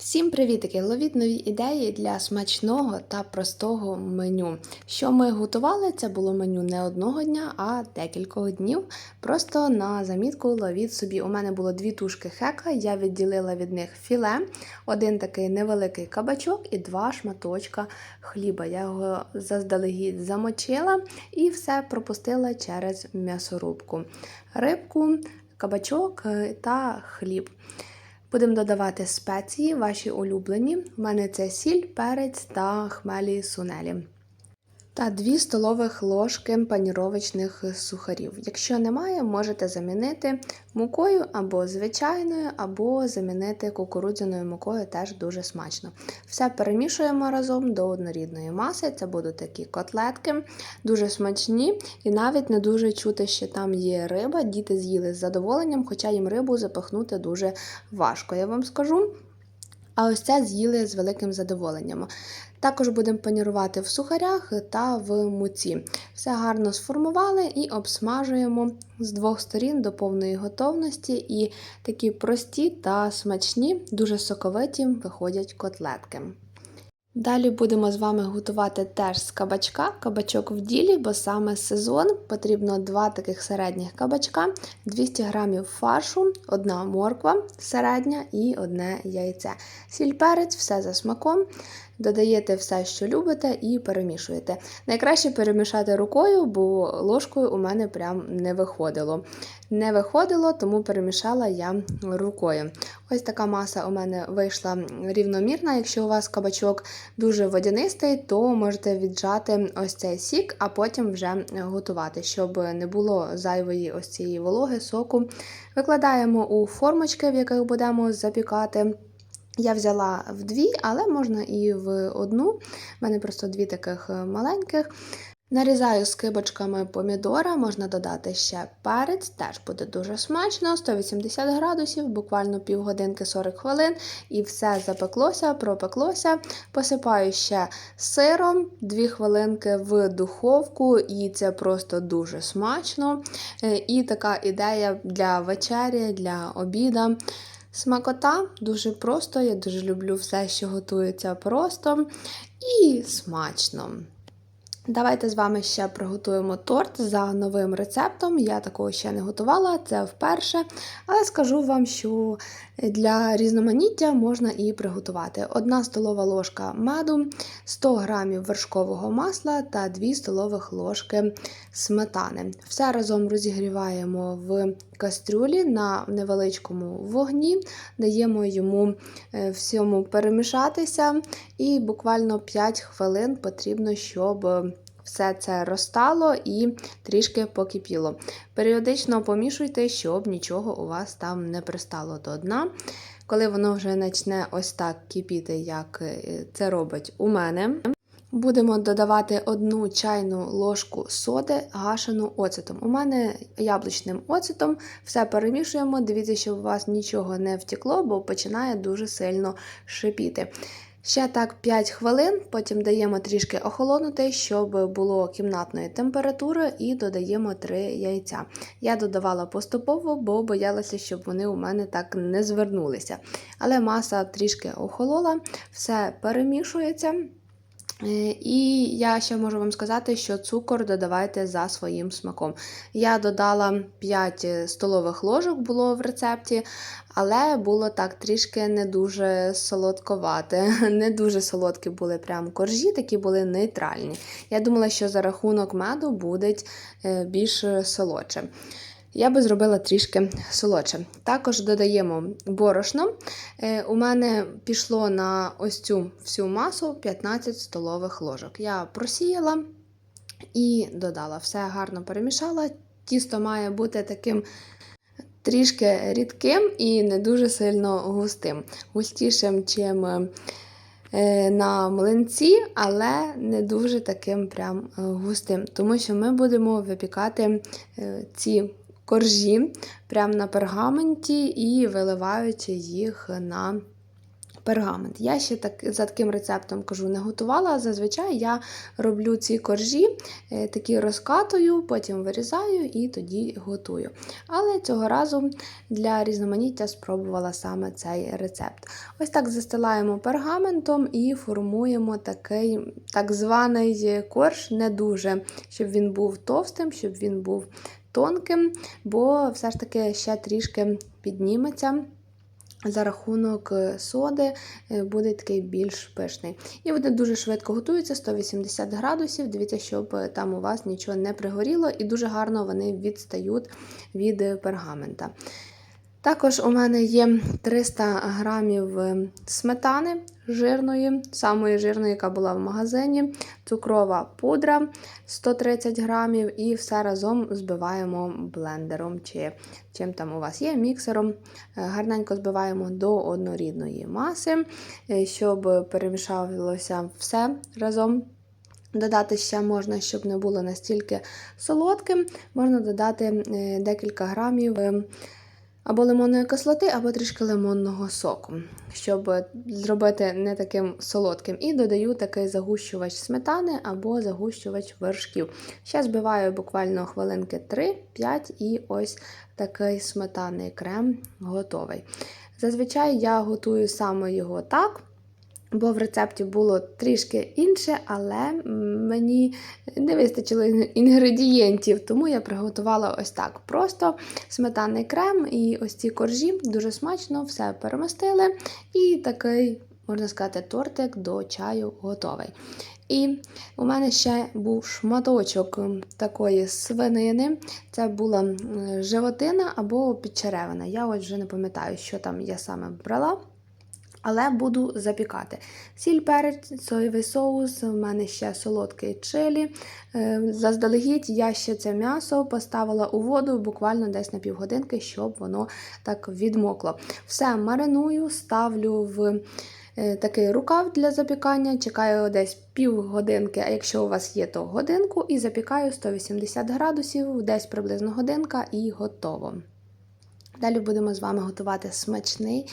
Всім привітики! Ловіть нові ідеї для смачного та простого меню. Що ми готували, це було меню не одного дня, а декількох днів. Просто на замітку ловіть собі. У мене було дві тушки хека, я відділила від них філе, один такий невеликий кабачок і два шматочка хліба. Я його заздалегідь замочила і все пропустила через м'ясорубку. Рибку, кабачок е, та хліб. Будемо додавати спеції, ваші улюблені. У мене це сіль, перець та хмелі сунелі. Та 2 столових ложки паніровочних сухарів. Якщо немає, можете замінити мукою або звичайною, або замінити кукурудзяною мукою, теж дуже смачно. Все перемішуємо разом до однорідної маси. Це будуть такі котлетки, дуже смачні і навіть не дуже чути, що там є риба. Діти з'їли з задоволенням, хоча їм рибу запахнути дуже важко, я вам скажу. А ось це з'їли з великим задоволенням. Також будемо панірувати в сухарях та в муці. Все гарно сформували і обсмажуємо з двох сторін до повної готовності. І такі прості та смачні, дуже соковиті виходять котлетки. Далі будемо з вами готувати теж з кабачка, кабачок в ділі, бо саме сезон потрібно два таких середніх кабачка, 200 г фаршу, одна морква середня і одне яйце. Сіль перець, все за смаком. Додаєте все, що любите, і перемішуєте. Найкраще перемішати рукою, бо ложкою у мене прям не виходило. Не виходило, тому перемішала я рукою. Ось така маса у мене вийшла рівномірна. Якщо у вас кабачок дуже водянистий, то можете віджати ось цей сік, а потім вже готувати, щоб не було зайвої ось цієї вологи, соку. Викладаємо у формочки, в яких будемо запікати. Я взяла в дві, але можна і в одну. У мене просто дві таких маленьких. Нарізаю скибочками помідора, можна додати ще перець, теж буде дуже смачно, 180 градусів, буквально півгодинки 40 хвилин, і все запеклося, пропеклося. Посипаю ще сиром, 2 хвилинки в духовку, і це просто дуже смачно. І така ідея для вечері, для обіда. Смакота дуже просто, я дуже люблю все, що готується просто і смачно. Давайте з вами ще приготуємо торт за новим рецептом. Я такого ще не готувала, це вперше. Але скажу вам, що для різноманіття можна і приготувати. Одна столова ложка меду, 100 г вершкового масла та 2 столових ложки сметани. Все разом розігріваємо в кастрюлі на невеличкому вогні, даємо йому всьому перемішатися, і буквально 5 хвилин потрібно, щоб все це розтало і трішки покипіло. Періодично помішуйте, щоб нічого у вас там не пристало до дна. Коли воно вже почне ось так кипіти, як це робить у мене. Будемо додавати одну чайну ложку соди, гашену оцетом. У мене яблучним оцетом все перемішуємо. Дивіться, щоб у вас нічого не втекло, бо починає дуже сильно шипіти. Ще так 5 хвилин, потім даємо трішки охолонути, щоб було кімнатної температури, і додаємо 3 яйця. Я додавала поступово, бо боялася, щоб вони у мене так не звернулися. Але маса трішки охолола, все перемішується. І я ще можу вам сказати, що цукор додавайте за своїм смаком. Я додала 5 столових ложок було в рецепті, але було так трішки не дуже солодковате. Не дуже солодкі були прям коржі, такі були нейтральні. Я думала, що за рахунок меду будуть більш солодше. Я би зробила трішки солодше. Також додаємо борошно. У мене пішло на ось цю всю масу 15 столових ложок. Я просіяла і додала. Все гарно перемішала. Тісто має бути таким трішки рідким і не дуже сильно густим. Густішим, чим на млинці, але не дуже таким прям густим, тому що ми будемо випікати ці коржі прямо на пергаменті і виливаючи їх на Пергамент. Я ще так за таким рецептом кажу, не готувала. Зазвичай я роблю ці коржі, е, такі розкатую, потім вирізаю і тоді готую. Але цього разу для різноманіття спробувала саме цей рецепт. Ось так застилаємо пергаментом і формуємо такий так званий корж, не дуже, щоб він був товстим, щоб він був тонким, бо все ж таки ще трішки підніметься. За рахунок е, соди е, буде такий більш пишний. І вони дуже швидко готуються, 180 градусів. Дивіться, щоб е, там у вас нічого не пригоріло, і дуже гарно вони відстають від пергамента. Також у мене є 300 грамів сметани жирної, самої жирної, яка була в магазині, цукрова пудра 130 грамів, і все разом збиваємо блендером чи чим там у вас є, міксером. Гарненько збиваємо до однорідної маси, щоб перемішалося все разом. Додати ще можна, щоб не було настільки солодким, можна додати декілька грамів або лимонної кислоти, або трішки лимонного соку, щоб зробити не таким солодким. І додаю такий загущувач сметани або загущувач вершків. Ще збиваю буквально хвилинки 3-5 і ось такий сметанний крем готовий. Зазвичай я готую саме його так. Бо в рецепті було трішки інше, але мені не вистачило інгредієнтів, тому я приготувала ось так. Просто сметанний крем і ось ці коржі дуже смачно все перемістили. І такий, можна сказати, тортик до чаю готовий. І у мене ще був шматочок такої свинини. Це була животина або підчеревина. Я ось вже не пам'ятаю, що там я саме брала. Але буду запікати. Сіль перець, соєвий соус, у мене ще солодкий чилі. Е, заздалегідь я ще це м'ясо поставила у воду буквально десь на півгодинки, щоб воно так відмокло. Все мариную, ставлю в е, такий рукав для запікання, чекаю десь півгодинки, а якщо у вас є, то годинку, і запікаю 180 градусів, десь приблизно годинка, і готово. Далі будемо з вами готувати смачний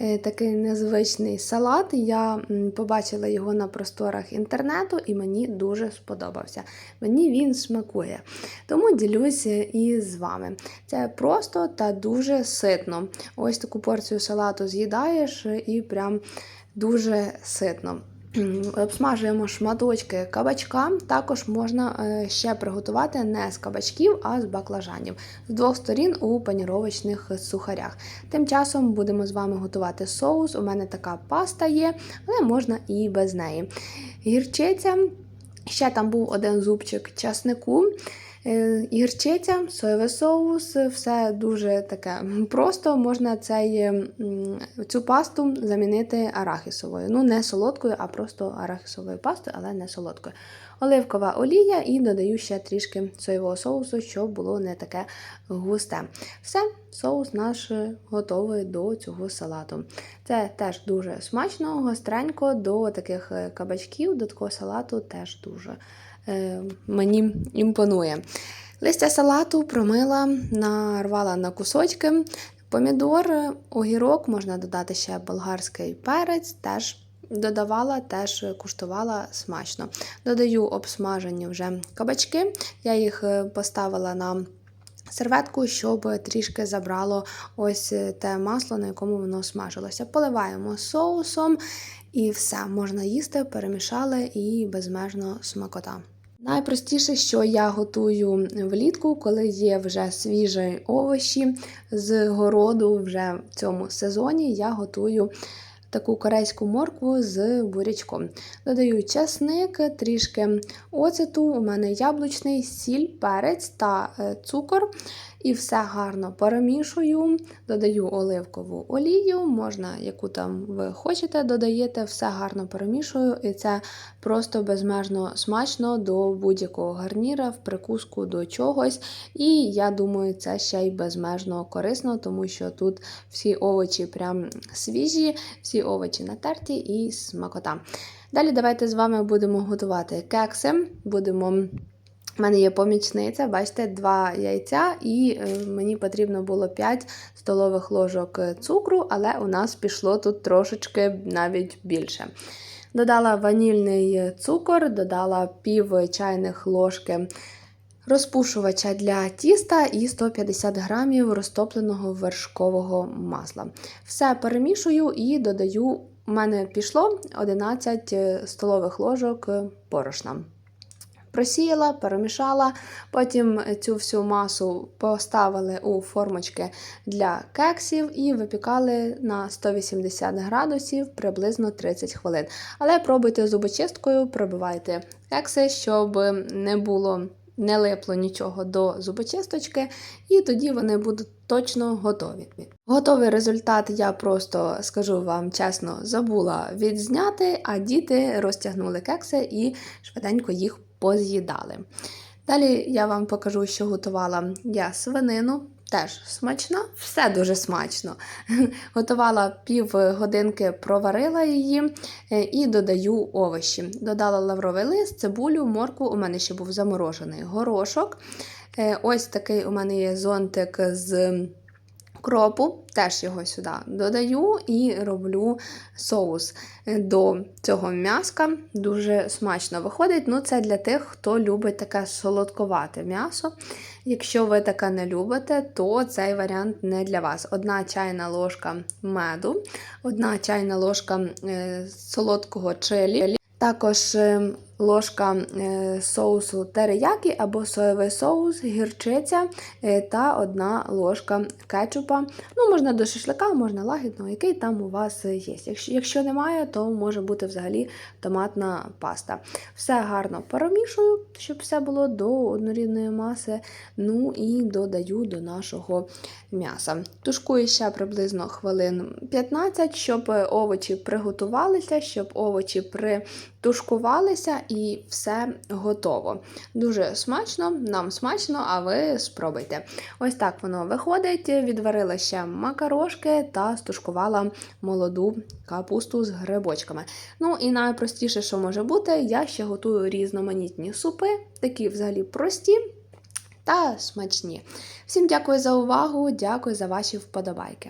такий незвичний салат. Я побачила його на просторах інтернету і мені дуже сподобався. Мені він смакує. Тому ділюся і з вами. Це просто та дуже ситно. Ось таку порцію салату з'їдаєш і прям дуже ситно. Обсмажуємо шматочки кабачка. Також можна е, ще приготувати не з кабачків, а з баклажанів з двох сторін у паніровочних сухарях. Тим часом будемо з вами готувати соус. У мене така паста є, але можна і без неї. Гірчиця, ще там був один зубчик часнику. Е, гірчиця, соєвий соус, все дуже таке просто. Можна цей, цю пасту замінити арахісовою. Ну, не солодкою, а просто арахісовою пастою, але не солодкою. Оливкова олія і додаю ще трішки соєвого соусу, щоб було не таке густе. Все, соус наш готовий до цього салату. Це теж дуже смачно, гостренько, до таких кабачків, до такого салату теж дуже. Е, мені імпонує. Листя салату промила, нарвала на кусочки. Помідор, огірок, можна додати ще болгарський перець, теж додавала, теж куштувала смачно. Додаю обсмажені вже кабачки, я їх е, поставила на серветку, щоб трішки забрало ось те масло, на якому воно смажилося. Поливаємо соусом і все, можна їсти, перемішали і безмежно смакота. Найпростіше, що я готую влітку, коли є вже свіжі овочі з городу вже в цьому сезоні, я готую таку корейську моркву з бурячком. Додаю часник, трішки оцету, у мене яблучний сіль, перець та е, цукор. І все гарно перемішую, додаю оливкову олію, можна, яку там ви хочете, додаєте, все гарно перемішую, і це просто безмежно смачно до будь-якого гарніра, в прикуску до чогось. І я думаю, це ще й безмежно корисно, тому що тут всі овочі прям свіжі, всі овочі натерті і смакота. Далі давайте з вами будемо готувати кекси. Будемо У мене є помічниця, бачите, два яйця, і е, мені потрібно було 5 столових ложок е, цукру, але у нас пішло тут трошечки навіть більше. Додала ванільний цукор, додала пів чайних ложки розпушувача для тіста і 150 грамів розтопленого вершкового масла. Все перемішую і додаю, у мене пішло 11 столових ложок борошна. Просіяла, перемішала, потім цю всю масу поставили у формочки для кексів і випікали на 180 градусів приблизно 30 хвилин. Але пробуйте зубочисткою, пробивайте кекси, щоб не було не липло нічого до зубочисточки, і тоді вони будуть точно готові. Готовий результат я просто скажу вам чесно забула відзняти, а діти розтягнули кекси і швиденько їх поз'їдали. Далі я вам покажу, що готувала я свинину. Теж смачна, все дуже смачно. Готувала пів годинки, проварила її е, і додаю овочі. Додала лавровий лист, цибулю, морку. У мене ще був заморожений горошок. Е, Ось такий у мене є зонтик з кропу, теж його сюди додаю і роблю соус до цього м'яска. Дуже смачно виходить. Ну, Це для тих, хто любить таке солодковате м'ясо. Якщо ви таке не любите, то цей варіант не для вас. Одна чайна ложка меду, одна чайна ложка е, солодкого чилі. Також е, ложка е, соусу териякі або соєвий соус, гірчиця е, та одна ложка кетчупа. Ну, Можна до шашлика, можна лагідного, який там у вас є. Якщо немає, то може бути взагалі томатна паста. Все гарно перемішую, щоб все було до однорідної маси. Ну і додаю до нашого м'яса. Тушкую ще приблизно хвилин 15, щоб овочі приготувалися, щоб овочі притушкувалися і все готово. Дуже смачно, нам смачно, а ви спробуйте. Ось так воно виходить. Відварила ще макарошки та стушкувала молоду капусту з грибочками. Ну і найпростіше, що може бути, я ще готую різноманітні супи, такі взагалі прості. Та смачні. Всім дякую за увагу, дякую за ваші вподобайки.